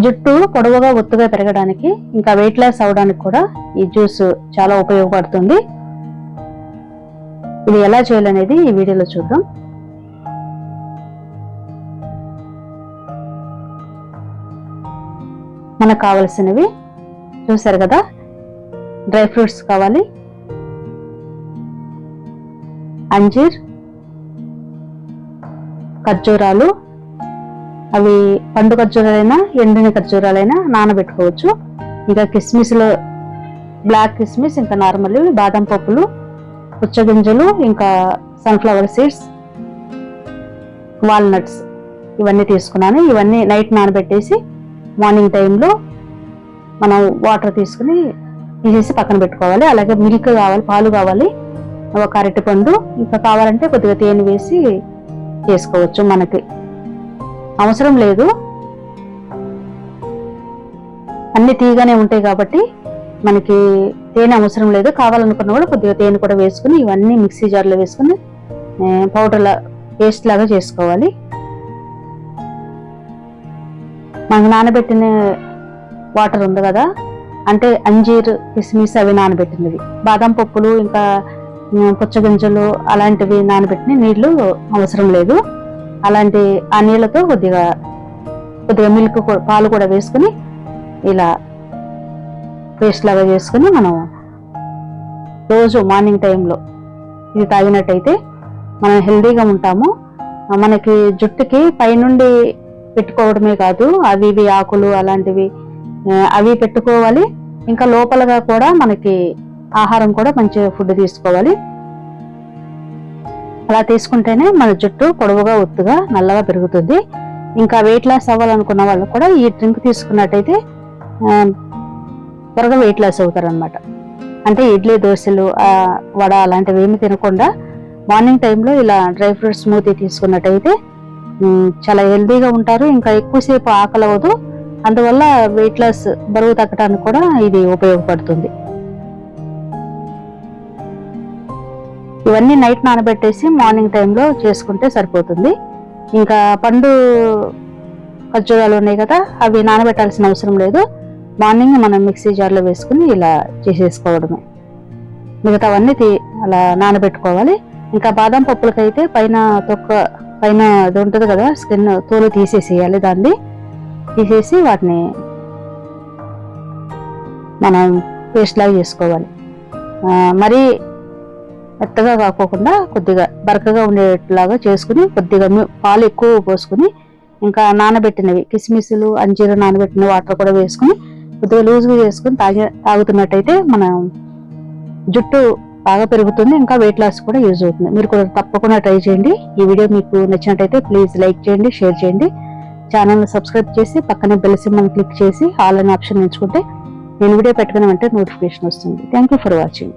జుట్టు పొడవుగా ఒత్తుగా పెరగడానికి ఇంకా వెయిట్ లాస్ అవడానికి కూడా ఈ జ్యూస్ చాలా ఉపయోగపడుతుంది. ఇది ఎలా చేయాలనేది ఈ వీడియోలో చూద్దాం. మనకు కావలసినవి చూసారు కదా? డ్రై ఫ్రూట్స్ కావాలి. అంజీర్ ఖర్జూరాలు అవి పండు ఖర్జూరాలైనా ఎండిన ఖర్జూరాలైనా నానబెట్టుకోవచ్చు. ఇంకా కిస్మిస్లో బ్లాక్ కిస్మిస్ ఇంకా నార్మల్ బాదం పప్పులు పుచ్చగింజలు ఇంకా సన్ఫ్లవర్ సీడ్స్ వాల్నట్స్ ఇవన్నీ తీసుకున్నాను. ఇవన్నీ నైట్ నానబెట్టేసి మార్నింగ్ టైంలో మనం వాటర్ తీసుకుని తీసేసి పక్కన పెట్టుకోవాలి. అలాగే మిల్క్ కావాలి పాలు కావాలి ఒక అరటి పండు. ఇంకా కావాలంటే కొద్దిగా తేనె వేసి చేసుకోవచ్చు మనకి. అవసరం లేదు. అన్ని తీగానే ఉంటాయి కాబట్టి మనకి తేనె అవసరం లేదు. కావాలనుకున్న కూడా కొద్దిగా తేనె కూడా వేసుకుని ఇవన్నీ మిక్సీ జార్లో వేసుకుని పౌడర్లా పేస్ట్ లాగా చేసుకోవాలి. మనకు నానబెట్టిన వాటర్ ఉంది కదా అంటే అంజీర్ కిస్మిస్ అవి నానబెట్టినవి. బాదం పప్పులు ఇంకా పుచ్చగింజలు అలాంటివి నానబెట్టిన నీళ్ళు అవసరం లేదు. అలాంటి ఆ నీళ్ళతో కొద్దిగా కొద్దిగా మిల్క్ పాలు కూడా వేసుకుని ఇలా పేస్ట్ లాగా చేసుకుని మనం రోజు మార్నింగ్ టైంలో ఇది తాగినట్టయితే మనం హెల్దీగా ఉంటాము. మనకి జుట్టుకి పైనుండి పెట్టుకోవడమే కాదు అవి ఇవి ఆకులు అలాంటివి అవి పెట్టుకోవాలి. ఇంకా లోపలగా కూడా మనకి ఆహారం కూడా మంచి ఫుడ్ తీసుకోవాలి. అలా తీసుకుంటేనే మన జుట్టు పొడవుగా ఒత్తుగా నల్లగా పెరుగుతుంది. ఇంకా వెయిట్ లాస్ అవ్వాలనుకున్న వాళ్ళు కూడా ఈ డ్రింక్ తీసుకున్నట్టయితే త్వరగా వెయిట్ లాస్ అవుతారు అనమాట అంటే ఇడ్లీ దోశలు వడ అలాంటివి ఏమి తినకుండా మార్నింగ్ టైంలో ఇలా డ్రై ఫ్రూట్ స్మూతీ తీసుకున్నట్టయితే చాలా హెల్తీగా ఉంటారు. ఇంకా ఎక్కువసేపు ఆకలి అవ్వదు అందువల్ల వెయిట్ లాస్ బరువు తగ్గడానికి కూడా ఇది ఉపయోగపడుతుంది. ఇవన్నీ నైట్ నానబెట్టేసి మార్నింగ్ టైంలో చేసుకుంటే సరిపోతుంది. ఇంకా పండు ఖర్జూరాలు ఉన్నాయి కదా అవి నానబెట్టాల్సిన అవసరం లేదు. మార్నింగ్ మనం మిక్సీ జార్లో వేసుకుని ఇలా చేసేసుకోవడమే. మిగతావన్నీ తీ అలా నానబెట్టుకోవాలి. ఇంకా బాదం పప్పులకైతే పైన తొక్క పైన అది ఉంటుంది కదా స్కిన్ తోలు తీసేసేయాలి దాన్ని. తీసేసి వాటిని మనం పేస్ట్ లాగా చేసుకోవాలి. మరి మరీ మెత్తగా కాకోకుండా కొద్దిగా బరకగా ఉండేట్లాగా చేసుకుని కొద్దిగా పాలు ఎక్కువ పోసుకుని ఇంకా నానబెట్టినవి. కిస్మిస్లు అంజీరు నానబెట్టిన వాటర్ కూడా వేసుకుని కొద్దిగా లూజ్గా చేసుకుని తాగే తాగుతున్నట్టయితే మన జుట్టు బాగా పెరుగుతుంది. ఇంకా వెయిట్ లాస్ కూడా యూజ్ అవుతుంది. మీరు కూడా తప్పకుండా ట్రై చేయండి. ఈ వీడియో మీకు నచ్చినట్టయితే ప్లీజ్ లైక్ చేయండి షేర్ చేయండి. ఛానల్ని సబ్స్క్రైబ్ చేసి పక్కనే బెల్ సింబల్ క్లిక్ చేసి ఆల్ అనే ఆప్షన్ ఎంచుకుంటే నేను వీడియో పెట్టుకుని వెంటనే నోటిఫికేషన్ వస్తుంది. Thank you for watching